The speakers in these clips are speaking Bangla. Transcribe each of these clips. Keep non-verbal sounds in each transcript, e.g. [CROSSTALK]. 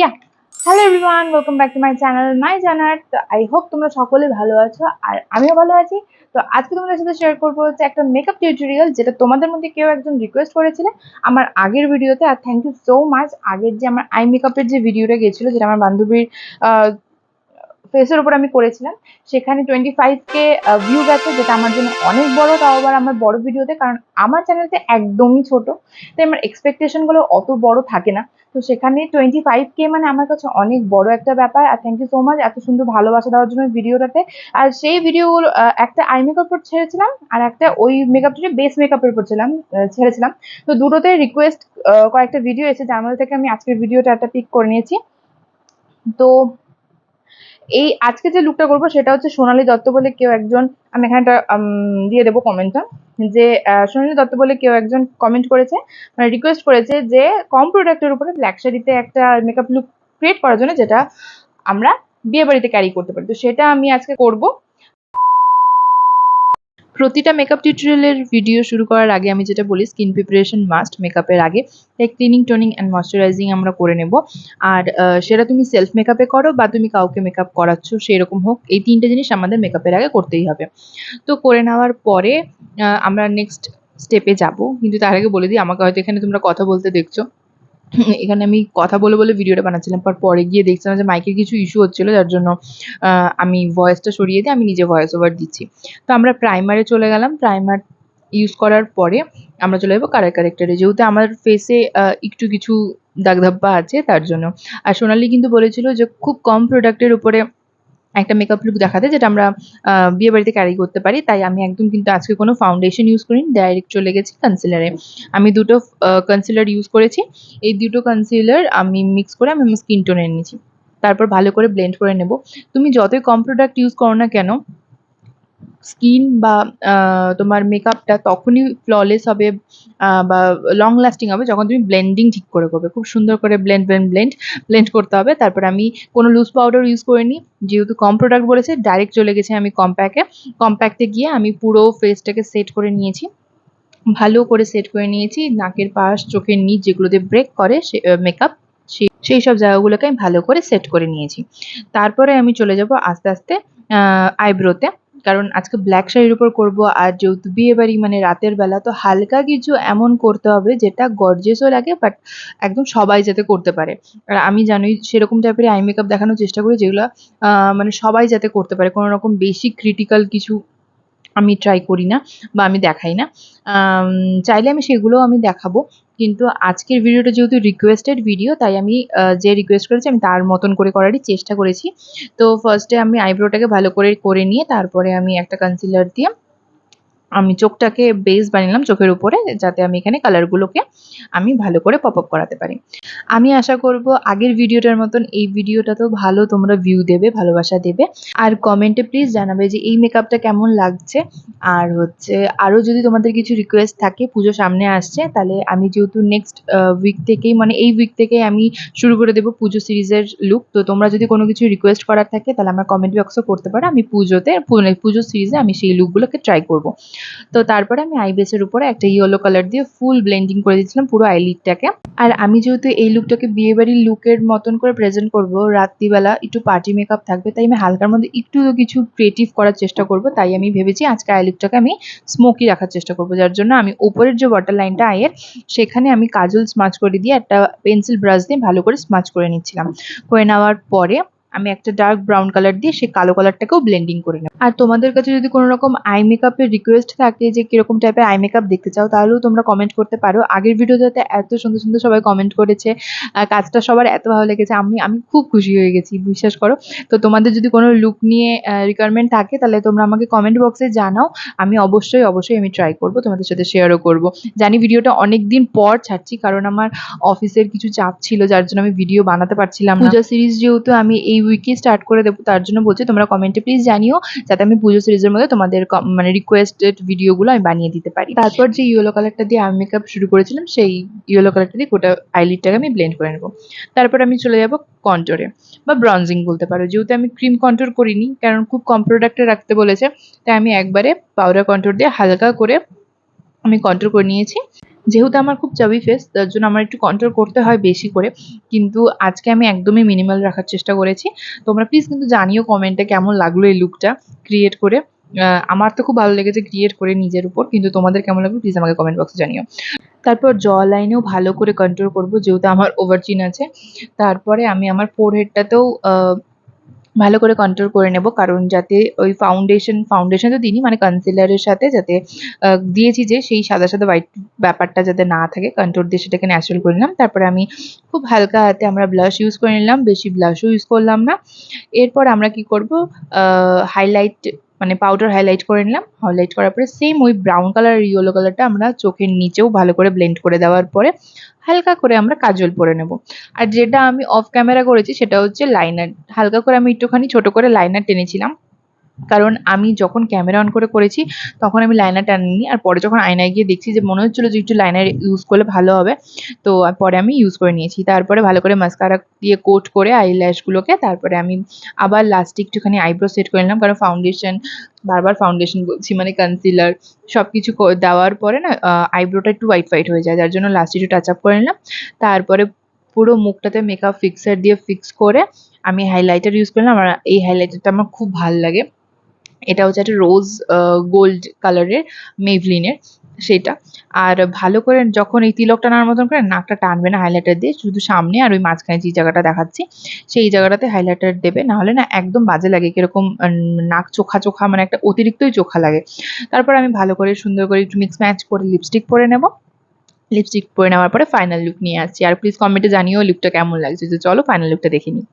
Yeah hello everyone welcome back to my channel my জানার তো আই হোপ তোমরা সকলে ভালো আছো আর আমিও ভালো আছি। তো আজকে তোমাদের সাথে শেয়ার করব হচ্ছে একটা মেকআপ টিউটোরিয়াল যেটা তোমাদের মধ্যে কেউ একজন রিকোয়েস্ট করেছিলে আমার আগের ভিডিওতে আর থ্যাংক ইউ সো মাচ আগের যে আমার আই মেকআপের যে ভিডিওটা গেছিল, যেটা আমার বান্ধবীর ফেসের উপর আমি করেছিলাম। সেখানে টোয়েন্টি ফাইভ কে ভিউ গেছে, যেটা আমার জন্য অনেক বড়, তাও আবার আমার বড় ভিডিওতে, কারণ আমার চ্যানেলটা একদমই ছোট। তাই আমার এক্সপেকটেশনগুলো অত বড় থাকে না। তো সেখানে টোয়েন্টি ফাইভ কে মানে আমার কাছে অনেক বড় একটা ব্যাপার, আর থ্যাংক ইউ সো মাচ এত সুন্দর ভালোবাসা দেওয়ার জন্য ভিডিওটাতে। আর সেই ভিডিওগুলো একটা আই মেকআপ উপর ছেড়েছিলাম, আর একটা ওই মেকআপটা বেস মেকআপের উপর ছিলাম ছেড়েছিলাম। তো দুটোতে রিকোয়েস্ট কয়েকটা ভিডিও এসে যার মধ্যে থেকে আমি আজকের ভিডিওটা একটা পিক করে নিয়েছি। তো এই আজকে যে লুকটা করব সেটা হচ্ছে সোনালী দত্ত বলে কেউ একজন, আমি এখানে একটা দিয়ে দেবো কমেন্টটা যে সোনালী দত্ত বলে কেউ একজন কমেন্ট করেছে মানে রিকোয়েস্ট করেছে যে, কম প্রোডাক্টের উপরে ব্ল্যাক শাড়িতে একটা মেকআপ লুক ক্রিয়েট করার জন্য যেটা আমরা বিয়ে বাড়িতে ক্যারি করতে পারি। তো সেটা আমি আজকে করব। প্রতিটা মেকআপ টিউটোরিয়ালের ভিডিও শুরু করার আগে আমি যেটা বলি স্কিন প্রিপারেশন মাস্ট মেকআপের আগে। তাই ক্লিনিং টোনিং অ্যান্ড ময়শ্চারাইজিং আমরা করে নেব। আর সেটা তুমি সেলফ মেকআপে করো বা তুমি কাউকে মেকআপ করাচ্ছ সেই রকম হোক, এই তিনটে জিনিস আমাদের মেকআপের আগে করতেই হবে। তো করে নেওয়ার পরে আমরা নেক্সট স্টেপে যাব। কিন্তু তার আগে বলে দিই, আমাকে হয়তো এখানে তোমরা কথা বলতে দেখছ। [COUGHS] এখানে আমি কথা বলে বলে ভিডিওটা বানাচ্ছিলাম পর পরে গিয়ে দেখছিলাম যে মাইকের কিছু ইস্যু হচ্ছিল, যার জন্য আমি ভয়েসটা সরিয়ে দিয়ে আমি নিজে ভয়েস ওভার দিচ্ছি। তো আমরা প্রাইমারে চলে গেলাম প্রাইমার ইউজ করার পরে আমরা চলে যাব কালার ক্যারেক্টারে যেহেতু আমার ফেসে একটু কিছু দাগধাব্বা আছে, তার জন্য। আর সোনালি কিন্তু বলেছিল যে খুব কম প্রোডাক্টের উপরে একটা মেকআপ লুক দেখাতে যেটা আমরা বিয়ে বাড়িতে ক্যারি করতে পারি। তাই আমি একদম কিন্তু আজকে কোনো ফাউন্ডেশন ইউজ করিনি ডাইরেক্ট চলে গেছি কনসিলারে আমি দুটো কনসিলার ইউজ করেছি। এই দুটো কনসিলার আমি মিক্স করে আমি আমার স্কিন টোনে নিয়েছি। তারপর ভালো করে ব্লেন্ড করে নেব। তুমি যতই কম প্রোডাক্ট ইউজ করো না কেন স্কিন বা তোমার মেকআপটা তখনই ফ্ললেস হবে বা লং লাস্টিং হবে যখন তুমি ব্লেন্ডিং ঠিক করে করবে। খুব সুন্দর করে ব্লেন্ড ব্লেন্ড ব্লেন্ড ব্লেন্ড করতে হবে। তারপর আমি কোনো লুজ পাউডার ইউজ করিনি। যেহেতু কম প্রোডাক্ট বলেছে ডাইরেক্ট চলে গেছে আমি কম্প্যাকে কম্প্যাক্টে গিয়ে আমি পুরো ফেসটাকে সেট করে নিয়েছি। ভালো করে সেট করে নিয়েছি। নাকের পাশ, চোখের নিচ যেগুলোতে ব্রেক করে সে মেকআপ সেই সব জায়গাগুলোকে আমি ভালো করে সেট করে নিয়েছি। তারপরে আমি চলে যাব আস্তে আস্তে আইব্রোতে কারণ আজকে ব্ল্যাক শাড়ির উপর করব, আর যেহেতু বিয়ে বাড়ি মানে রাতের বেলা, তো হালকা কিছু এমন করতে হবে যেটা গর্জেসও লাগে বাট একদম সবাই যাতে করতে পারে। আর আমি জানোই সেরকম টাইপের আই মেকআপ দেখানোর চেষ্টা করি যেগুলো মানে সবাই যাতে করতে পারে। কোনো রকম বেশি ক্রিটিক্যাল কিছু আমি ট্রাই করি না বা আমি দেখাই না। চাইলে আমি সেগুলোও আমি দেখাবো। কিন্তু আজকের ভিডিওটা যেহেতু রিকোয়েস্টেড ভিডিও তাই আমি যে রিকোয়েস্ট করেছি আমি তার মতন করে করারই চেষ্টা করেছি। তো ফার্স্টে আমি আইব্রোটাকে ভালো করে করে নিয়ে তারপরে আমি একটা কনসিলার দিয়ে আমি চোখটাকে বেস বানিলাম চোখের উপরে যাতে আমি এখানে কালারগুলোকে আমি ভালো করে পপ আপ করাতে পারি। আমি আশা করব আগের ভিডিওটার মতন এই ভিডিওটাতেও ভালো তোমরা ভিউ দেবে, ভালোবাসা দেবে। আর কমেন্টে প্লিজ জানাবে যে এই মেকআপটা কেমন লাগছে। আর হচ্ছে আরও যদি তোমাদের কিছু রিকোয়েস্ট থাকে, পুজো সামনে আসছে, তাহলে আমি যেহেতু নেক্সট উইক থেকেই মানে এই উইক থেকেই আমি শুরু করে দেবো পুজো সিরিজের লুক তো তোমরা যদি কোনো কিছু রিকোয়েস্ট করার থাকে, তাহলে আমার কমেন্ট বক্সও করতে পারো। আমি পুজোতে পুজো সিরিজে আমি সেই লুকগুলোকে ট্রাই করব। তো তারপরে আমি আই বেসের উপরে একটা ইয়েলো কালার দিয়ে ফুল ব্লেন্ডিং করে দিয়েছিলাম পুরো আইলিডটাকে আর আমি যেহেতু এই লুকটাকে বিয়ে বাড়ির লুকের মতন করে প্রেজেন্ট করব, রাত্রিবেলা একটু পার্টি মেকআপ থাকবে, তাই আমি হালকার মধ্যে একটু কিছু ক্রিয়েটিভ করার চেষ্টা করব, তাই আমি ভেবেছি আজকে আই লুকটাকে আমি স্মোকি রাখার চেষ্টা করব, যার জন্য আমি ওপরের যে ওয়াটার লাইনটা আয়ের, সেখানে আমি কাজল স্মাচ করে দিয়ে একটা পেন্সিল ব্রাশ দিয়ে ভালো করে স্মাচ করে নিচ্ছিলাম। করে নেওয়ার পরে আমি একটা ডার্ক ব্রাউন কালার দিয়ে সেই কালো কালারটাকেও ব্লেন্ডিং করে নেব। আর তোমাদের কাছে যদি কোনো রকম আই মেকআপের রিকোয়েস্ট থাকে যে কীরকম টাইপের আই মেকআপ দেখতে চাও, তাহলেও তোমরা কমেন্ট করতে পারো। আগের ভিডিওটাতে এত সুন্দর সুন্দর সবাই কমেন্ট করেছে কাজটা সবার এত ভালো লেগেছে, আমি আমি খুব খুশি হয়ে গেছি, বিশ্বাস করো। তো তোমাদের যদি কোনো লুক নিয়ে রিকোয়ারমেন্ট থাকে, তাহলে তোমরা আমাকে কমেন্ট বক্সে জানাও। আমি অবশ্যই অবশ্যই আমি ট্রাই করব, তোমাদের সাথে শেয়ারও করব। জানি ভিডিওটা অনেক দিন পর ছাড়ছি, কারণ আমার অফিসের কিছু চাপ ছিল, যার জন্য আমি ভিডিও বানাতে পারছিলাম পূজা সিরিজ যেহেতু আমি এই উইকে স্টার্ট করে দেবো, তার জন্য বলছি তোমরা কমেন্টে প্লিজ জানিও, যাতে আমি পুজো সিরিজের মধ্যে তোমাদের মানে রিকোয়েস্টেড ভিডিওগুলো আমি বানিয়ে দিতে পারি। তারপর যে ইয়েলো কালারটা দিয়ে আই মেকআপ শুরু করেছিলাম, সেই ইয়েলো কালারটা দিয়ে গোটা আইলিডটাকে আমি ব্লেন্ড করে নেব। তারপর আমি চলে যাব কন্ট্রোরে বা ব্রঞ্জিং বলতে পারো। যেহেতু আমি ক্রিম কন্ট্রোর করিনি, কারণ খুব কম প্রোডাক্টে রাখতে বলেছে, তাই আমি একবারে পাউডার কন্ট্রোর দিয়ে হালকা করে আমি কন্ট্রোল করে নিয়েছি। যেহেতু আমার খুব চাবি ফেস তার জন্য আমার একটু কন্ট্রোল করতে হয় বেশি করে। কিন্তু আজকে আমি একদমই মিনিমাল রাখার চেষ্টা করেছি। তোমরা প্লিজ কিন্তু জানিও কমেন্টে কেমন লাগল এই লুকটা ক্রিয়েট করে। আমার তো খুব ভালো লেগেছে ক্রিয়েট করে নিজের উপর, কিন্তু তোমাদের কেমন লাগল প্লিজ আমাকে কমেন্ট বক্সে জানিও। তারপর জ লাইনেও ভালো করে কন্ট্রোল করব, যেহেতু আমার ওভারচিন আছে। তারপরে আমি আমার ফোরহেডটাতেও ভালো করে কন্ট্রোল করে নেব, কারণ যাতে ওই ফাউন্ডেশন ফাউন্ডেশন তো দিনই মানে কনসিলারের সাথে যাতে দিয়েছি যে সেই সাদা সাদা হোয়াইট ব্যাপারটা যাতে না থাকে কন্ট্রোল দিয়ে সেটাকে ন্যাচারাল করে নিলাম। তারপরে আমি খুব হালকা হাতে আমরা ব্লাশ ইউজ করে নিলাম, বেশি ব্লাশও ইউজ করলাম না। এরপর আমরা কি করব? হাইলাইট মানে পাউডার হাইলাইট করে নিলাম। হাইলাইট করার পরে সেম ওই ব্রাউন কালার আর ইয়েলো কালারটা আমরা চোখের নিচেও ভালো করে ব্লেন্ড করে দেওয়ার পরে হালকা করে আমরা কাজল পরে নেব। আর যেটা আমি অফ ক্যামেরা করেছি সেটা হচ্ছে লাইনার হালকা করে আমি একটুখানি ছোট করে লাইনার টেনেছিলাম। কারণ আমি যখন ক্যামেরা অন করে করেছি, তখন আমি লাইনার টানিনি আর পরে যখন আয়নায় গিয়ে দেখছি যে মনে হচ্ছিল যে একটু লাইনার ইউজ করলে ভালো হবে, তো পরে আমি ইউজ করে নিয়েছি। তারপরে ভালো করে মাস্কারা দিয়ে কোট করে আই ল্যাশগুলোকে তারপরে আমি আবার লাস্টে একটুখানি আইব্রো সেট করে নিলাম। কারণ ফাউন্ডেশন বারবার ফাউন্ডেশন বলছি মানে কনসিলার সব কিছু দেওয়ার পরে না আইব্রোটা একটু হোয়াইট হোয়াইট হয়ে যায়। যার জন্য লাস্টে একটু টাচ আপ করে নিলাম। তারপরে পুরো মুখটাতে মেকআপ ফিক্সার দিয়ে ফিক্স করে আমি হাইলাইটার ইউজ করলাম। আর এই হাইলাইটারটা আমার খুব ভালো লাগে। এটা হচ্ছে একটা রোজ গোল্ড কালারের মেভলিনের সেটা। আর ভালো করে যখন এই তিলক টানার মতন করে নাকটা টানবে না হাইলাইটার দিয়ে, শুধু সামনে আর ওই মাঝখানে যে জায়গাটা দেখাচ্ছি, সেই জায়গাটাতে হাইলাইটার দেবে। নাহলে না একদম বাজে লাগে, কীরকম নাক চোখা চোখা মানে একটা অতিরিক্তই চোখা লাগে। তারপর আমি ভালো করে সুন্দর করে একটু মিক্স ম্যাচ করে লিপস্টিক পরে নেব। লিপস্টিক পরে নেওয়ার পরে ফাইনাল লুক নিয়ে আসছি। আর প্লিজ কমেন্টে জানিও লুকটা কেমন লাগছে। যে চলো ফাইনাল লুকটা দেখে নিই।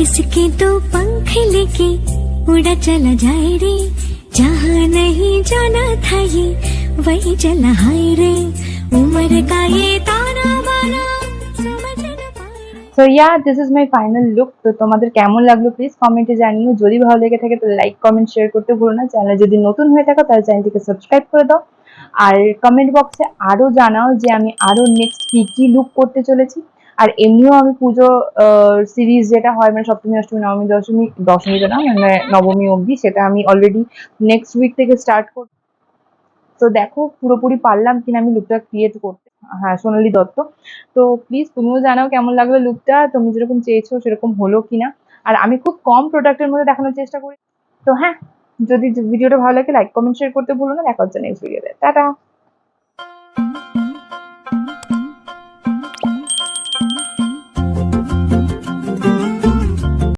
कागज के दो पंख लेके उड़ा चला जाए रे जहाँ नहीं जाना था ये वही चला हाय रे उम्र का ये ताना बाना समझ न पाए so yeah this is my final look তো তোমাদের কেমন লাগলো প্লিজ কমেন্টে জানিও যদি ভালো লেগে থাকে তো লাইক কমেন্ট শেয়ার করতে ভুলো না চ্যানেলে যদি নতুন হয়ে থাকো তাহলে চ্যানেলটিকে সাবস্ক্রাইব করে দাও আর কমেন্ট বক্সে আরো জানাও যে আমি আরো নেক্সট কি কি লুক করতে চলেছি আর এমনিও আমি পুজো সিরিজ যেটা হয় মানে সপ্তমী, অষ্টমী, নবমী, দশমী দশমী তো না মানে নবমী অবধি, সেটা আমি অলরেডি নেক্সট উইক থেকে স্টার্ট কর তো দেখো, পুরোপুরি পারলাম কিনা, আমি লুকটা ক্রিয়েট করতে। হ্যাঁ সোনালি দত্ত। তো প্লিজ তুমিও জানাও কেমন লাগল লুকটা তুমি যেরকম চেয়েছো সেরকম হলো কিনা। আর আমি খুব কম প্রোডাক্টের মধ্যে দেখানোর চেষ্টা করি। তো হ্যাঁ যদি ভিডিওটা ভালো লাগে লাইক কমেন্ট শেয়ার করতে ভুলো না, দেখা হচ্ছে নেক্সট ভিডিওতে টাটা!